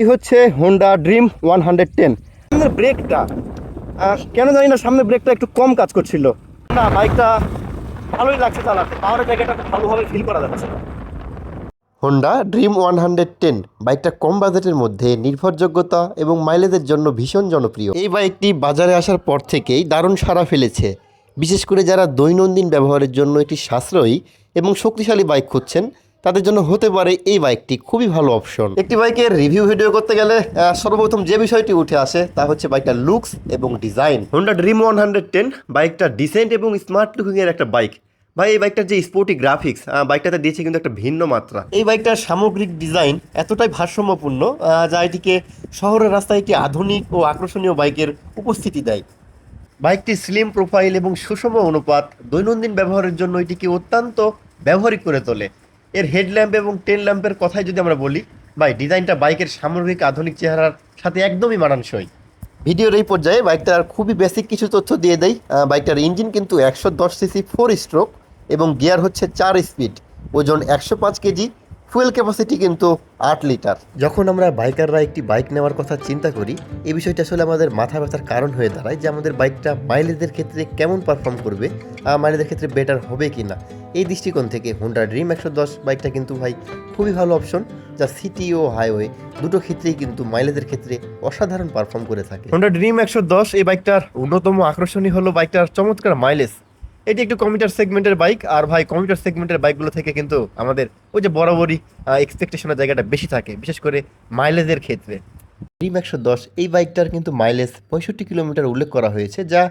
এই হচ্ছে Honda Dream one hundred ten সামনের ব্রেকটা কেন জানি না সামনের ব্রেকটা একটু কম কাজ করছিল। না, বাইকটা ভালোই লাগছে চালাতে, পাওয়ারের জায়গাটা ভালোভাবে ফিল করা যাচ্ছে Honda Dream one hundred ten বাইকটা কম বাজেটের মধ্যে, নির্ভরযোগ্যতা এবং মাইলেজের জন্য ভীষণ জনপ্রিয়। এই বাইকটি বাজারে আসার পর থেকেই দারুণ সাড়া ফেলেছে। বিশেষ করে যারা দৈনন্দিন ব্যবহারের জন্য একটি সাশ্রয়ী এবং শক্তিশালী বাইক খুঁজছেন তাদের জন্য হতে পারে এই বাইকটি। খুবই ভালো অপশন একটি বাইকের রিভিউ ভিডিও করতে গেলে সর্বপ্রথম যে বিষয়টি উঠে আসে, তা হচ্ছে বাইকটার লুকস এবং design Honda Dream one hundred ten বাইকটা ডিসেন্ট এবং স্মার্ট লুকিংয়ের একটা বাইক ভাই, এই বাইকটার যে স্পোর্টি গ্রাফিক্স বাইকটাতে দিয়েছে কিন্তু একটা ভিন্ন মাত্রা। এই বাইকটার সামগ্রিক ডিজাইন এতটাই ভারসাম্যপূর্ণ যা এটিকে শহরের রাস্তায় একটি আধুনিক ও আকর্ষণীয় বাইকের উপস্থিতি দেয়। বাইকটি স্লিম প্রোফাইল এবং সুষম অনুপাত দৈনন্দিন ব্যবহারের জন্য এটিকে অত্যন্ত ব্যবহারিক করে তোলে। এর হেডল্যাম্প এবং টেন ল্যাম্পের কথাই যদি আমরা বলি, ভাই ডিজাইনটা বাইকের সামগ্রিক আধুনিক চেহারার সাথে একদমই মানানসই। ভিডিওর এই পর্যায়ে বাইকটার খুবই বেসিক কিছু তথ্য দিয়ে দেয় বাইকটার ইঞ্জিন কিন্তু একশো দশ সিসি ফোর স্ট্রোক এবং গিয়ার হচ্ছে চার স্পিড ওজন একশো পাঁচ কেজি ফুয়েল ক্যাপাসিটি কিন্তু আট লিটার যখন আমরা বাইকাররা একটি বাইক নেওয়ার কথা চিন্তা করি এই বিষয়টা আসলে আমাদের মাথা ব্যথার কারণ হয়ে দাঁড়ায় যে আমাদের বাইকটা মাইলেজের ক্ষেত্রে কেমন পারফর্ম করবে আর মাইলেজের ক্ষেত্রে বেটার হবে কি না। এই দৃষ্টিকোণ থেকে হোন্ডা ড্রিম একশো দশ বাইকটা কিন্তু ভাই খুবই ভালো অপশন যা সিটি ও হাইওয়ে দুটো ক্ষেত্রেই কিন্তু মাইলেজের ক্ষেত্রে অসাধারণ পারফর্ম করে থাকে। হোন্ডা ড্রিম একশো দশ এই বাইকটার অন্যতম আকর্ষণীয় হলো বাইকটার চমৎকার মাইলেজ এটি একটু কম্পিউটার সেগমেন্টের বাইক আর ভাই কম্পিউটার সেগমেন্টের বাইকগুলো থেকে কিন্তু আমাদের ওই যে বরাবরই এক্সপেকটেশনের জায়গাটা বেশি থাকে, বিশেষ করে মাইলেজের ক্ষেত্রে। ড্রিম একশো দশ এই বাইকটার কিন্তু মাইলেজ পঁয়ষট্টি কিলোমিটার উল্লেখ করা হয়েছে যা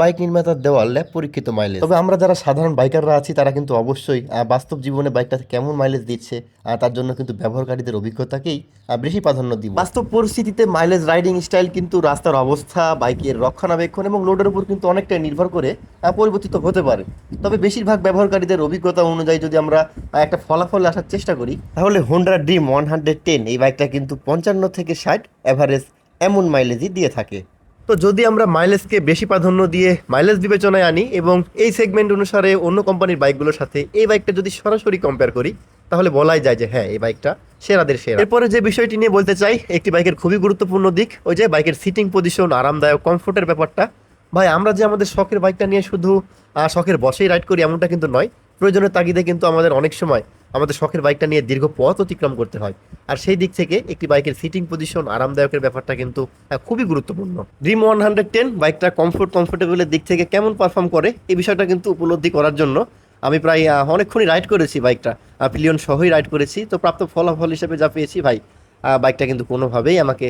বাইক নির্মাতার দেওয়া ল্যাব পরীক্ষিত মাইলেজ তবে আমরা যারা সাধারণ বাইকাররা আছি তারা কিন্তু অবশ্যই বাস্তব জীবনে বাইকটা কেমন মাইলেজ দিচ্ছে তার জন্য কিন্তু ব্যবহারকারীদের অভিজ্ঞতাকেই বেশি প্রাধান্য দিব। বাস্তব পরিস্থিতিতে মাইলেজ রাইডিং স্টাইল কিন্তু রাস্তার অবস্থা বাইকের রক্ষণাবেক্ষণ এবং লোডের উপর কিন্তু অনেকটাই নির্ভর করে পরিবর্তিত হতে পারে। তবে বেশিরভাগ ব্যবহারকারীদের অভিজ্ঞতা অনুযায়ী যদি আমরা একটা ফলাফল আসার চেষ্টা করি তাহলে Honda Dream one hundred ten এই বাইকটা কিন্তু পঞ্চান্ন থেকে ষাট অ্যাভারেজ এমন মাইলেজই দিয়ে থাকে। তো যদি আমরা মাইলেজকে বেশি প্রাধান্য দিয়ে মাইলেজ বিবেচনায় আনি এবং এই সেগমেন্ট অনুসারে অন্য কোম্পানির বাইকগুলোর সাথে এই বাইকটা যদি সরাসরি কম্পেয়ার করি, তাহলে বলাই যায় যে হ্যাঁ এই বাইকটা সেরাদের সেরা। এরপরে যে বিষয়টি নিয়ে বলতে চাই, একটি বাইকের খুবই গুরুত্বপূর্ণ দিক, ওই যে বাইকের সিটিং পজিশন আরামদায়ক কমফোর্টের ব্যাপারটা। ভাই, আমরা যে আমাদের শখের বাইকটা নিয়ে শুধু শখের বসেই রাইড করি এমনটা কিন্তু নয় প্রয়োজনের তাগিদে কিন্তু আমাদের অনেক সময় আমাদের শখের বাইকটা নিয়ে দীর্ঘ পথ অতিক্রম করতে হয়। আর সেই দিক থেকে একটি বাইকের সিটিং পজিশন আরামদায়কের ব্যাপারটা কিন্তু খুবই গুরুত্বপূর্ণ। ড্রিম ওয়ান হান্ড্রেড টেন বাইকটা কমফোর্ট কমফোর্টেবলের দিক থেকে কেমন পারফর্ম করে, এই বিষয়টা কিন্তু উপলব্ধি করার জন্য আমি প্রায় অনেকক্ষণই রাইড করেছি বাইকটা। পিলিয়ন সহই রাইড করেছি। তো প্রাপ্ত ফলাফল হিসেবে যা পেয়েছি, ভাই বাইকটা কিন্তু কোনোভাবেই আমাকে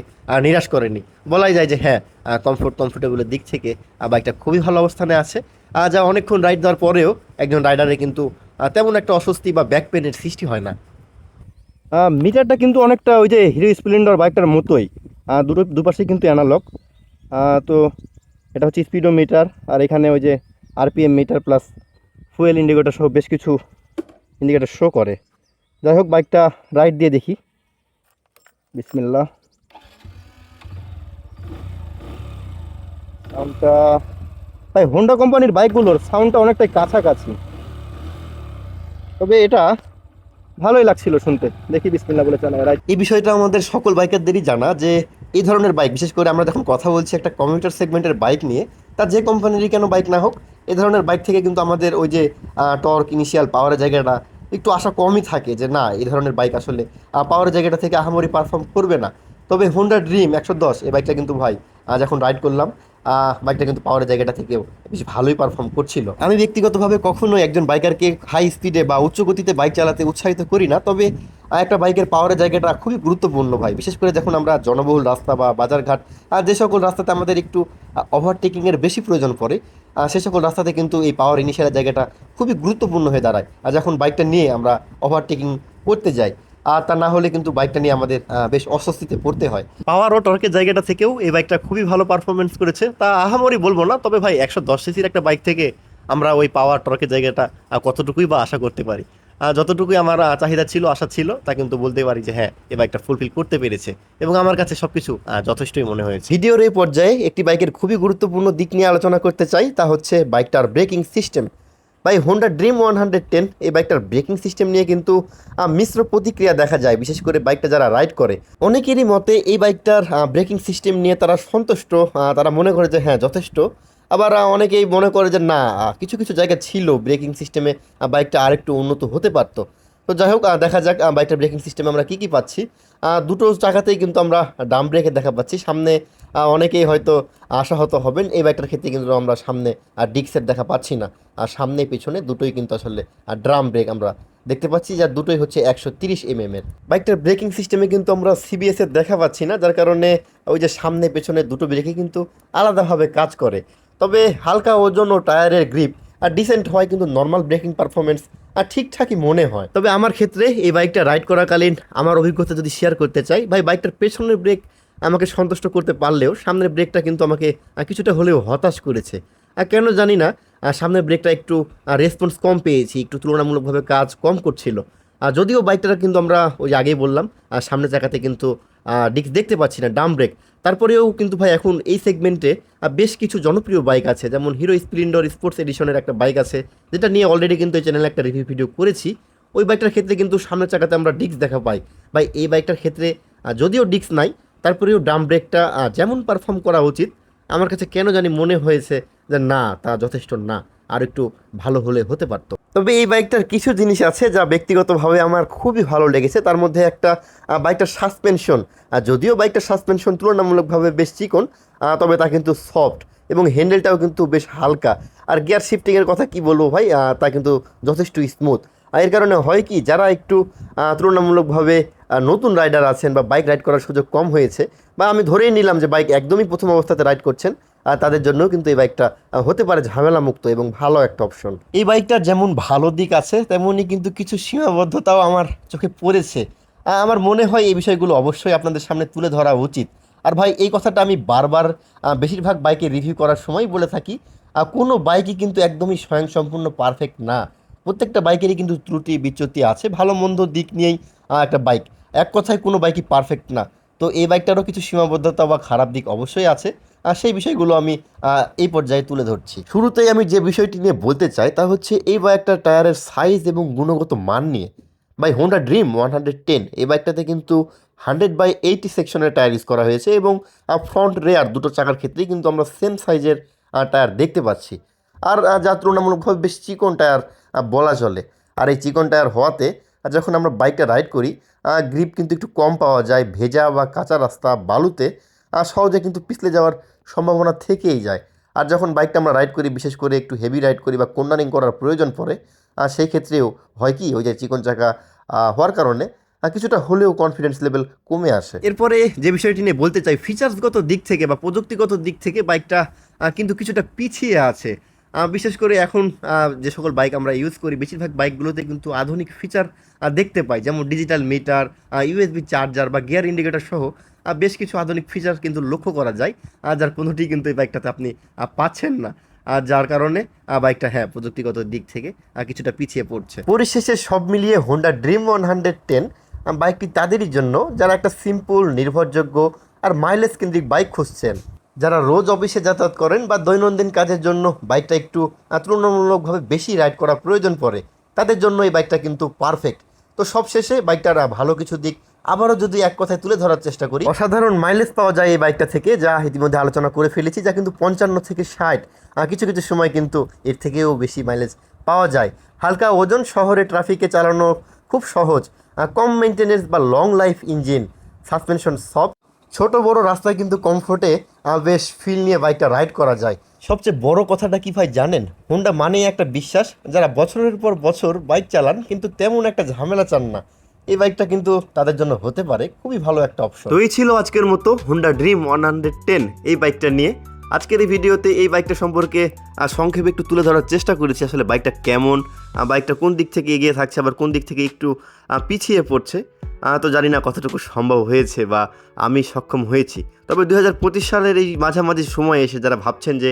নিরাশ করেনি। বলাই যায় যে হ্যাঁ কমফোর্ট কমফোর্টেবলের দিক থেকে বাইকটা খুবই ভালো অবস্থানে আছে। যা অনেকক্ষণ রাইড দেওয়ার পরেও একজন রাইডারে কিন্তু তেমন একটা অস্বস্তি বা ব্যাক পেনের সৃষ্টি হয় না। মিটারটা কিন্তু অনেকটা ওই যে হিরো স্প্লেন্ডার বাইকটার মতোই। দুটো দুপাশে কিন্তু অ্যানালগ তো এটা হচ্ছে স্পিডো মিটার আর এখানে ওই যে RPM meter plus fuel indicator সহ বেশ কিছু ইন্ডিকেটর শো করে। যাই হোক বাইকটা রাইড দিয়ে দেখি। বিসমিল্লা সাউন্ডটা ভাই হোন্ডা কোম্পানির বাইকগুলোর সাউন্ডটা অনেকটাই কাছাকাছি। তবে এটা ভালোই লাগছিল শুনতে। দেখি বিসমিল্লা বলে চালাই রাইড এই বিষয়টা আমাদের সকল বাইকারদেরই জানা যে এই ধরনের বাইক, বিশেষ করে আমরা যখন কথা বলছি একটা কমিউটার সেগমেন্টের বাইক নিয়ে, তা যে কোম্পানিরই কেন বাইক না হোক এই ধরনের বাইক থেকে কিন্তু আমাদের ওই যে টর্ক ইনিশিয়াল পাওয়ারের জায়গাটা একটু আশা কমই থাকে যে না, এই ধরনের বাইক আসলে পাওয়ারের জায়গাটা থেকে আহামরি পারফর্ম করবে না। তবে হোন্ডা ড্রিম একশো দশ, এই বাইকটা কিন্তু ভাই যখন রাইড করলাম বাইকটা কিন্তু পাওয়ারের জায়গাটা থেকেও বেশ ভালোই পারফর্ম করছিল। আমি ব্যক্তিগতভাবে কখনোই একজন বাইকারকে হাই স্পিডে বা উচ্চ গতিতে বাইক চালাতে উৎসাহিত করি না, তবে একটা বাইকের পাওয়ারের জায়গাটা খুবই গুরুত্বপূর্ণ ভাই। বিশেষ করে যখন আমরা জনবহুল রাস্তা বা বাজারঘাট আর যে সকল রাস্তাতে আমাদের একটু ওভারটেকিংয়ের বেশি প্রয়োজন পড়ে সে সকল রাস্তাতে কিন্তু এই পাওয়ার ইনিশিয়ালের জায়গাটা খুবই গুরুত্বপূর্ণ হয়ে দাঁড়ায়। আর যখন বাইকটা নিয়ে আমরা ওভারটেকিং করতে যাই আর তা না হলে কিন্তু বাইকটা নিয়ে আমাদের বেশ অস্বস্তিতে পড়তে হয়। পাওয়ার ও টর্কের জায়গাটা থেকেও এই বাইকটা খুবই ভালো পারফরমেন্স করেছে। তা আহামরি বলব না তবে ভাই একশো দশ সিসির একটা বাইক থেকে আমরা ওই পাওয়ার টর্কের জায়গাটা কতটুকুই বা আশা করতে পারি। যতটুকুই আমার চাহিদা ছিল আশা ছিল তা কিন্তু বলতে পারি যে হ্যাঁ এ বাইকটা ফুলফিল করতে পেরেছে। এবং আমার কাছে সব কিছু যথেষ্টই মনে হয়েছে। ভিডিওর এই পর্যায়ে একটি বাইকের খুবই গুরুত্বপূর্ণ দিক নিয়ে আলোচনা করতে চাই তা হচ্ছে বাইকটার ব্রেকিং সিস্টেম ভাই Honda Dream one hundred ten এই বাইকটার ব্রেকিং সিস্টেম নিয়ে কিন্তু মিশ্র প্রতিক্রিয়া দেখা যায়, বিশেষ করে বাইকটা যারা রাইড করে। অনেকেরই মতে এই বাইকটার ব্রেকিং সিস্টেম নিয়ে তারা সন্তুষ্ট তারা মনে করে যে হ্যাঁ যথেষ্ট। আবার অনেকেই মনে করে যে, না কিছু কিছু জায়গা ছিল ব্রেকিং সিস্টেমে বাইকটা আরেকটু উন্নত হতে পারতো। তো যাই হোক দেখা যাক বাইকটার ব্রেকিং সিস্টেমে আমরা কী কী পাচ্ছি। দুটো চাকাতেই কিন্তু আমরা ডাম ব্রেকের দেখা পাচ্ছি। সামনে অনেকেই হয়তো আশাহত হবেন, এই বাইকটার ক্ষেত্রে কিন্তু আমরা সামনে আর ডিক্সের দেখা পাচ্ছি না। আর সামনে পিছনে দুটোই কিন্তু আসলে ড্রাম ব্রেক আমরা দেখতে পাচ্ছি, যার দুটোই হচ্ছে একশো তিরিশ এম এর। বাইকটার ব্রেকিং সিস্টেমে কিন্তু আমরা সিবিএস এর দেখা পাচ্ছি না, যার কারণে ওই যে সামনে পেছনে দুটো ব্রেকে কিন্তু আলাদাভাবে কাজ করে। তবে হালকা ওজন ও টায়ারের গ্রিপ আর ডিসেন্ট হয় কিন্তু নর্মাল ব্রেকিং পারফরমেন্স আর ঠিকঠাকই মনে হয়। তবে আমার ক্ষেত্রে এই বাইকটা রাইড করাকালীন আমার অভিজ্ঞতা যদি শেয়ার করতে চাই, ভাই, বাইকটার পেছনের ব্রেক আমাকে সন্তুষ্ট করতে পারলেও সামনের ব্রেকটা কিন্তু আমাকে কিছুটা হলেও হতাশ করেছে। আর কেন জানি না সামনের ব্রেকটা একটু রেসপন্স কম পেয়েছি, একটু তুলনামূলকভাবে কাজ কম করছিল। আর যদিও বাইকটা কিন্তু আমরা ওই আগেই বললাম আর সামনের চাকাতে কিন্তু দেখতে পাচ্ছি না ডাম ব্রেক তারপরেও কিন্তু ভাই এখন এই সেগমেন্টে বেশ কিছু জনপ্রিয় বাইক আছে। যেমন হিরো স্প্লেন্ডর স্পোর্টস এডিশনের একটা বাইক আছে, যেটা নিয়ে অলরেডি কিন্তু এই চ্যানেলে একটা রিভিউ ভিডিও করেছি। ওই বাইকটার ক্ষেত্রে কিন্তু সামনের চাকাতে আমরা ডিস্ক দেখা পাই। ভাই, এই বাইকটার ক্ষেত্রে যদিও ডিস্ক নাই, তারপরেও ডাম ব্রেকটা যেমন পারফর্ম করা উচিত, আমার কাছে কেন জানি মনে হয়েছে যে না, তা যথেষ্ট না। আর একটু ভালো হলে হতে পারতো। তবে এই বাইকটার কিছু জিনিস আছে যা ব্যক্তিগতভাবে আমার খুবই ভালো লেগেছে। তার মধ্যে একটা বাইকটার সাসপেনশন আর যদিও বাইকটার সাসপেনশন তুলনামূলকভাবে বেশ চিকন তবে তা কিন্তু সফট এবং হ্যান্ডেলটাও কিন্তু বেশ হালকা। আর গিয়ার শিফটিংয়ের কথা কি বলব ভাই? তা কিন্তু যথেষ্ট স্মুথ আর এর কারণে হয় কি, যারা একটু তুলনামূলকভাবে নতুন রাইডার আছেন বা বাইক রাইড করার সুযোগ কম হয়েছে বা আমি ধরেই নিলাম যে বাইক একদমই প্রথম অবস্থাতে রাইড করছেন তাদের জন্য কিন্তু এই বাইকটা হতে পারে ঝামেলা মুক্ত এবং ভালো একটা অপশন এই বাইকটার যেমন ভালো দিক আছে তেমনই কিন্তু কিছু সীমাবদ্ধতাও আমার চোখে পড়েছে। আমার মনে হয় এই বিষয়গুলো অবশ্যই আপনাদের সামনে তুলে ধরা উচিত। আর ভাই, এই কথাটা আমি বারবার বেশিরভাগ বাইকে রিভিউ করার সময় বলে থাকি কোনো বাইকই কিন্তু একদমই স্বয়ংসম্পূর্ণ পারফেক্ট না। প্রত্যেকটা বাইকেরই কিন্তু ত্রুটি, বিচ্যুতি আছে, ভালো মন্দ দিক নিয়েই একটা বাইক। এক কথায় কোনো বাইকই পারফেক্ট না। তো এই বাইকটারও কিছু সীমাবদ্ধতা বা খারাপ দিক অবশ্যই আছে। সেই বিষয়গুলো আমি এই পর্যায়ে তুলে ধরছি। শুরুতেই আমি যে বিষয়টি নিয়ে বলতে চাই তা হচ্ছে এই বাইকটার টায়ারের সাইজ এবং গুণগত মান নিয়ে। By Honda Dream one hundred ten এই বাইকটাতে কিন্তু হান্ড্রেড বাই এইটি সেকশনের টায়ার ইউজ করা হয়েছে এবং ফ্রন্ট রেয়ার দুটো চাকার ক্ষেত্রেই কিন্তু আমরা সেম সাইজের টায়ার দেখতে পাচ্ছি। আর যা তুলনামূলকভাবে বেশ চিকন টায়ার বলা চলে। আর এই চিকন টায়ার হওয়াতে যখন আমরা বাইকটা রাইড করি গ্রিপ কিন্তু একটু কম পাওয়া যায়। ভেজা বা কাঁচা রাস্তা, বালুতে আহ, সহজে কিন্তু পিছলে যাওয়ার সম্ভাবনা থেকেই যায়। আর যখন বাইকটা আমরা রাইড করি বিশেষ করে একটু হেভি রাইড করি বা কন্ডারিং করার প্রয়োজন পড়ে আর সেই ক্ষেত্রেও হয় কি ওই যে চিকন চাকা হওয়ার কারণে কিছুটা হলেও কনফিডেন্স লেভেল কমে আসে। এরপরে যে বিষয়টি নিয়ে বলতে চাই ফিচার্সগত দিক থেকে বা প্রযুক্তিগত দিক থেকে বাইকটা কিন্তু কিছুটা পিছিয়ে আছে। বিশেষ করে এখন যে সকল বাইক আমরা ইউজ করি বেশিরভাগ বাইকগুলোতে কিন্তু আধুনিক ফিচার দেখতে পাই। যেমন ডিজিটাল মিটার ইউএসবি চার্জার বা গিয়ার ইন্ডিকেটর সহ বেশ কিছু আধুনিক ফিচার কিন্তু লক্ষ্য করা যায়। আর যার কোনোটি কিন্তু এই বাইকটাতে আপনি পাচ্ছেন না। আর যার কারণে বাইকটা হ্যাঁ প্রযুক্তিগত দিক থেকে কিছুটা পিছিয়ে পড়ছে। পরিশেষে সব মিলিয়ে Honda Dream one hundred ten বাইকটি তাদেরই জন্য যারা একটা সিম্পল নির্ভরযোগ্য, আর মাইলেজ কেন্দ্রিক বাইক খুঁজছেন, যারা রোজ অফিসে যাতায়াত করেন বা দৈনন্দিন কাজের জন্য বাইকটা একটু তুলনামূলকভাবে বেশি রাইড করা প্রয়োজন পড়ে, তাদের জন্য এই বাইকটা কিন্তু পারফেক্ট তো সবশেষে বাইকটার ভালো কিছু দিক আবারও যদি এক কথায় তুলে ধরার চেষ্টা করি, অসাধারণ মাইলেজ পাওয়া যায় এই বাইকটা থেকে, যা ইতিমধ্যে আলোচনা করে ফেলেছি, যা কিন্তু পঞ্চান্ন থেকে ষাট। কিছু কিছু সময় কিন্তু এর থেকেও বেশি মাইলেজ পাওয়া যায়। হালকা ওজন শহরে ট্রাফিকে চালানো খুব সহজ। কম মেনটেনেন্স বা লং লাইফ ইঞ্জিন সাসপেনশন সব। ছোট বড় রাস্তায় কিন্তু কমফোর্টে বেশ ফিল নিয়ে বাইকটা রাইড করা যায়। সবচেয়ে বড় কথাটা কি ভাই জানেন? হোন্ডা মানেই একটা বিশ্বাস, যারা বছরের পর বছর বাইক চালান, কিন্তু তেমন একটা ঝামেলা চান না। এই বাইকটা কিন্তু তাদের জন্য হতে পারে খুবই ভালো একটা অপশন তো এই ছিল আজকের মতো Honda Dream one hundred ten এই বাইকটা নিয়ে। আজকের এই ভিডিওতে এই বাইকটা সম্পর্কে সংক্ষেপে একটু তুলে ধরার চেষ্টা করেছি আসলে বাইকটা কেমন বাইকটা কোন দিক থেকে এগিয়ে থাকছে, আবার কোন দিক থেকে একটু পিছিয়ে পড়ছে। তো জানি না কতটুকু সম্ভব হয়েছে বা আমি সক্ষম হয়েছি। তবে দু হাজার পঁচিশ সালের এই মাঝামাঝি সময়ে এসে যারা ভাবছেন যে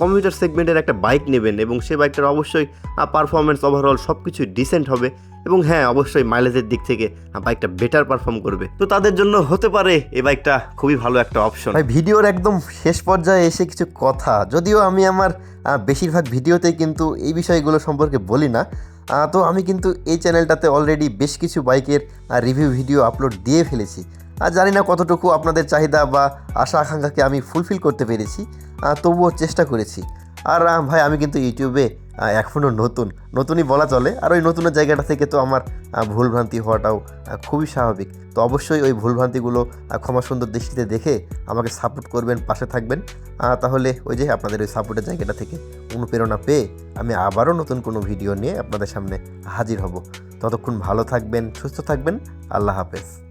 কম্পিউটার সেগমেন্টের একটা বাইক নেবেন এবং সেই বাইকটার অবশ্যই পারফরমেন্স ওভারঅল সব কিছুই ডিসেন্ট হবে এবং হ্যাঁ অবশ্যই মাইলেজের দিক থেকে বাইকটা বেটার পারফর্ম করবে। তো তাদের জন্য হতে পারে এই বাইকটা খুবই ভালো একটা অপশন ভাই, ভিডিওর একদম শেষ পর্যায়ে এসে কিছু কথা, যদিও আমি আমার বেশিরভাগ ভিডিওতেই কিন্তু এই বিষয়গুলো সম্পর্কে বলি না। তো আমি কিন্তু এই চ্যানেলটাতে অলরেডি বেশ কিছু বাইকের রিভিউ ভিডিও আপলোড দিয়ে ফেলেছি। আর জানি না কতটুকু আপনাদের চাহিদা বা আশা আকাঙ্ক্ষাকে আমি ফুলফিল করতে পেরেছি তবুও চেষ্টা করেছি। আর ভাই, আমি কিন্তু ইউটিউবে এখনও নতুন। নতুনই বলা চলে। আর ওই নতুনের জায়গাটা থেকে তো আমার ভুলভ্রান্তি হওয়াটাও খুবই স্বাভাবিক। তো অবশ্যই ওই ভুলভ্রান্তিগুলো ক্ষমা সুন্দর দৃষ্টিতে দেখে আমাকে সাপোর্ট করবেন, পাশে থাকবেন। তাহলে ওই যে আপনাদের ওই সাপোর্টের জায়গাটা থেকে অনুপ্রেরণা পেয়ে আমি আবারও নতুন কোনো ভিডিও নিয়ে আপনাদের সামনে হাজির হব। ততক্ষণ ভালো থাকবেন, সুস্থ থাকবেন। আল্লাহ হাফেজ।